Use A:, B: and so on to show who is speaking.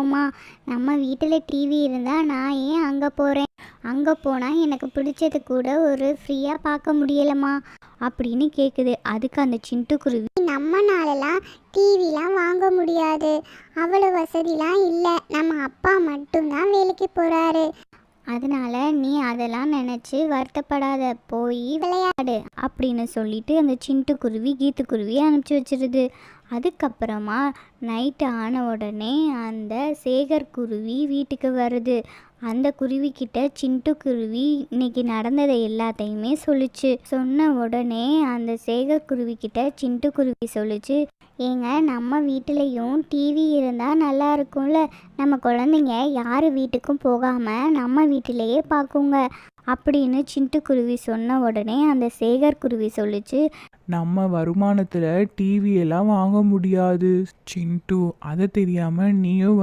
A: போமா நம்ம வீட்டில் டிவி இருந்தால் நான் ஏன் அங்கே போகிறேன் அங்கே போனால் எனக்கு பிடிச்சது கூட ஒரு ஃப்ரீயாக பார்க்க முடியலம்மா அப்படின்னு கேட்குது அதுக்கு அந்த சிண்டுக்குருவி
B: நம்மனாலலாம் டிவிலாம் வாங்க முடியாது. அவ்வளோ வசதிலாம் இல்லை. நம்ம அப்பா மட்டும்தான் வேலைக்கு போகிறாரு
A: அதனால நீ அதெல்லாம் நினச்சி வருத்தப்படாத. போய் விளையாடு அப்படின்னு சொல்லிட்டு அந்த சிண்டுக்குருவி கீத்துக்குருவியை அனுப்பிச்சி வச்சிருது. அதுக்கப்புறமா நைட்டு ஆன உடனே அந்த சேகர் குருவி வீட்டுக்கு வருது. அந்த குருவிக்கிட்ட சிண்டு குருவி இன்னைக்கு நடந்ததை எல்லாத்தையுமே சொல்லுச்சு. சொன்ன உடனே அந்த சேகர் குருவிக்கிட்ட சிண்டு குருவி சொல்லுச்சு. ஏங்க நம்ம வீட்டிலையும் டிவி இருந்தால் நல்லா இருக்கும்ல? நம்ம குழந்தைங்க யார் வீட்டுக்கும் போகாமல் நம்ம வீட்டிலையே பார்க்குங்க. அப்படின்னு சிண்டுக்குருவி சொன்ன உடனே அந்த சேகர் குருவி சொல்லுச்சு.
C: நம்ம வருமானத்தில் டிவியெல்லாம் வாங்க முடியாது. சிண்டு அதை தெரியாமல் நீயும்